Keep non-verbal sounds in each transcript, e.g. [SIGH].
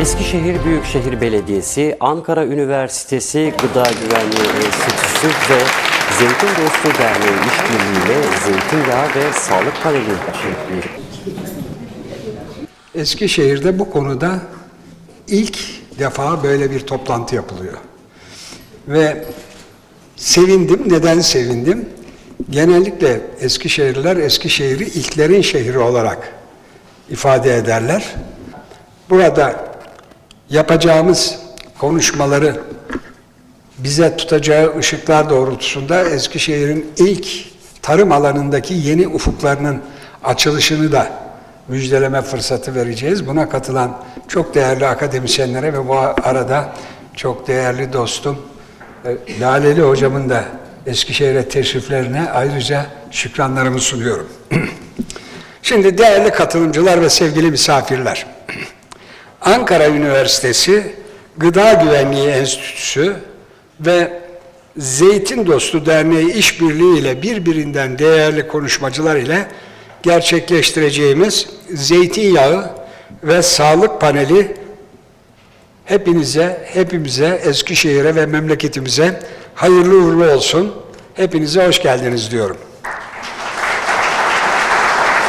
Eskişehir Büyükşehir Belediyesi, Ankara Üniversitesi Gıda Güvenliği Enstitüsü ve Zeytin Dostu Derneği işbirliğiyle zeytinyağı ve sağlık paneli çekti. Eskişehir'de bu konuda ilk defa böyle bir toplantı yapılıyor. Ve sevindim. Neden sevindim? Genellikle Eskişehirliler Eskişehir'i ilklerin şehri olarak ifade ederler. Burada yapacağımız konuşmaları bize tutacağı ışıklar doğrultusunda Eskişehir'in ilk tarım alanındaki yeni ufuklarının açılışını da müjdeleme fırsatı vereceğiz. Buna katılan çok değerli akademisyenlere ve bu arada çok değerli dostum e, Laleli hocamın da Eskişehir'e teşriflerine ayrıca şükranlarımı sunuyorum. [CLEARS THROAT] Şimdi değerli katılımcılar ve sevgili misafirler. Ankara Üniversitesi Gıda Güvenliği Enstitüsü ve Zeytin Dostu Derneği işbirliği ile birbirinden değerli konuşmacılar ile gerçekleştireceğimiz zeytinyağı ve sağlık paneli hepinize, hepimize, Eskişehir'e ve memleketimize hayırlı uğurlu olsun. Hepinize hoş geldiniz diyorum.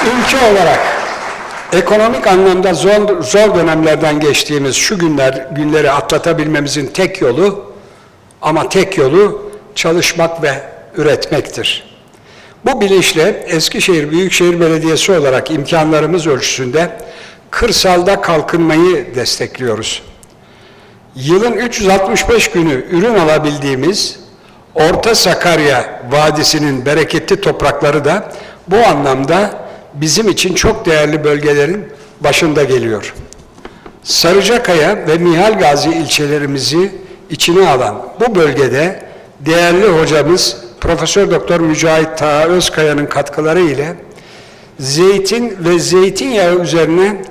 Ülke olarak ekonomik anlamda zor, zor dönemlerden geçtiğimiz şu günler günleri atlatabilmemizin tek yolu ama tek yolu çalışmak ve üretmektir. Bu bilinçle Eskişehir Büyükşehir Belediyesi olarak imkanlarımız ölçüsünde kırsalda kalkınmayı destekliyoruz. Yılın 365 günü ürün alabildiğimiz Orta Sakarya Vadisi'nin bereketli toprakları da bu anlamda bizim için çok değerli bölgelerin başında geliyor. Sarıcakaya ve Mihal Gazi ilçelerimizi içine alan bu bölgede değerli hocamız Profesör Doktor Mücahit Taha Özkaya'nın katkıları ile zeytin ve zeytinyağı üzerine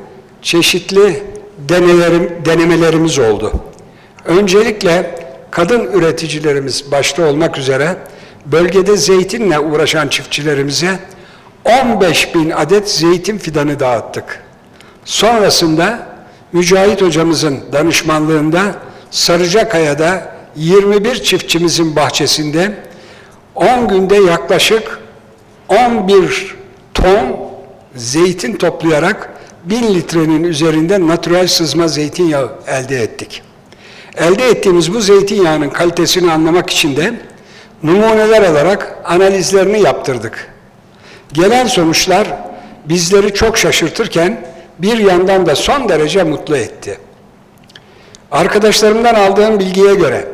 çeşitli denelerim, denemelerimiz oldu. Öncelikle kadın üreticilerimiz başta olmak üzere bölgede zeytinle uğraşan çiftçilerimize 15 bin adet zeytin fidanı dağıttık. Sonrasında Mücahit hocamızın danışmanlığında Sarıcakaya'da 21 çiftçimizin bahçesinde 10 günde yaklaşık 11 ton zeytin toplayarak 1000 litrenin üzerinde natürel sızma zeytinyağı elde ettik. Elde ettiğimiz bu zeytinyağının kalitesini anlamak için de numuneler alarak analizlerini yaptırdık. Gelen sonuçlar bizleri çok şaşırtırken bir yandan da son derece mutlu etti. Arkadaşlarımdan aldığım bilgiye göre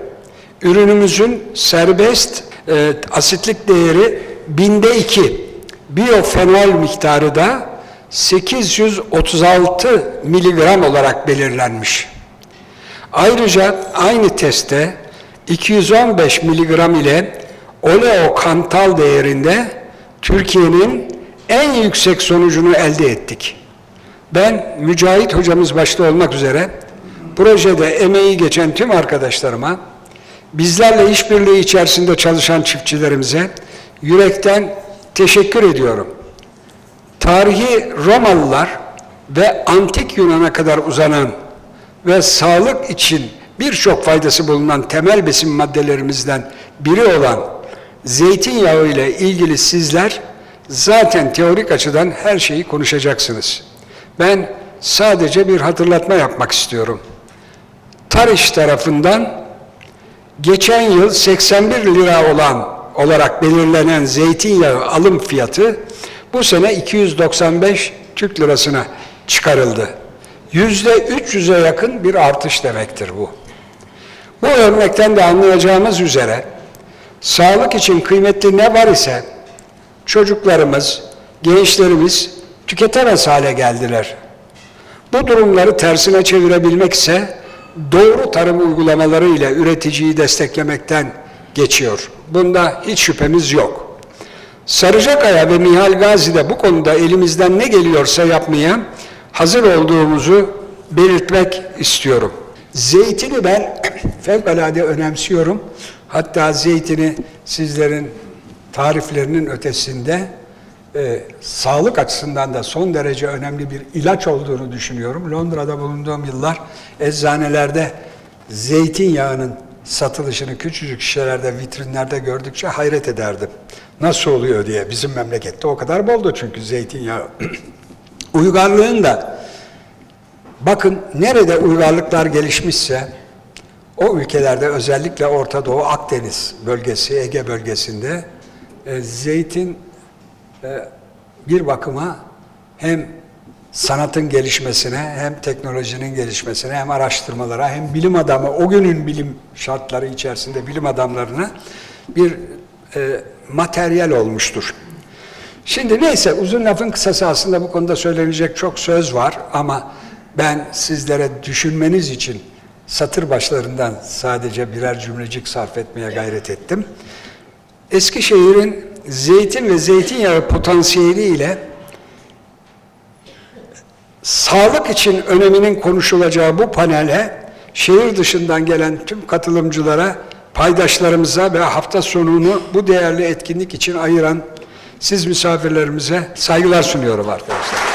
ürünümüzün serbest e, asitlik değeri binde iki, biyofenol miktarı da 836 miligram olarak belirlenmiş. Ayrıca aynı testte 215 miligram ile oleokantal değerinde Türkiye'nin en yüksek sonucunu elde ettik. Ben Mücahit hocamız başta olmak üzere projede emeği geçen tüm arkadaşlarıma, bizlerle işbirliği içerisinde çalışan çiftçilerimize yürekten teşekkür ediyorum. Tarihi Romalılar ve antik Yunan'a kadar uzanan ve sağlık için birçok faydası bulunan temel besin maddelerimizden biri olan zeytinyağı ile ilgili sizler zaten teorik açıdan her şeyi konuşacaksınız. Ben sadece bir hatırlatma yapmak istiyorum. Tarış tarafından geçen yıl 81 lira olan olarak belirlenen zeytinyağı alım fiyatı bu sene 295 Türk lirasına çıkarıldı. Yüzde 300'e yakın bir artış demektir bu. Bu örnekten de anlayacağımız üzere sağlık için kıymetli ne var ise çocuklarımız, gençlerimiz tüketemez hale geldiler. Bu durumları tersine çevirebilmek ise doğru tarım uygulamaları ile üreticiyi desteklemekten geçiyor. Bunda hiç şüphemiz yok. Sarıcakaya ve Mihal Gazi'de bu konuda elimizden ne geliyorsa yapmaya hazır olduğumuzu belirtmek istiyorum. Zeytini ben [CLEARS THROAT] fevkalade önemsiyorum. Hatta zeytini sizlerin tariflerinin ötesinde e, sağlık açısından da son derece önemli bir ilaç olduğunu düşünüyorum. Londra'da bulunduğum yıllar eczanelerde zeytinyağının satılışını küçücük şişelerde, vitrinlerde gördükçe hayret ederdim. Nasıl oluyor diye. Bizim memlekette o kadar boldu çünkü zeytinyağı. [CLEARS THROAT] Uygarlığın da bakın nerede uygarlıklar gelişmişse o ülkelerde özellikle Orta Doğu, Akdeniz bölgesi, Ege bölgesinde e, zeytin e, bir bakıma hem sanatın gelişmesine, hem teknolojinin gelişmesine, hem araştırmalara, hem bilim adamı, o günün bilim şartları içerisinde bilim adamlarına bir e, materyal olmuştur. Şimdi neyse uzun lafın kısası aslında bu konuda söylenecek çok söz var ama ben sizlere düşünmeniz için satır başlarından sadece birer cümlecik sarf etmeye gayret ettim. Eskişehir'in zeytin ve zeytinyağı potansiyeli ile sağlık için öneminin konuşulacağı bu panele şehir dışından gelen tüm katılımcılara, paydaşlarımıza ve hafta sonunu bu değerli etkinlik için ayıran siz misafirlerimize saygılar sunuyorum arkadaşlar.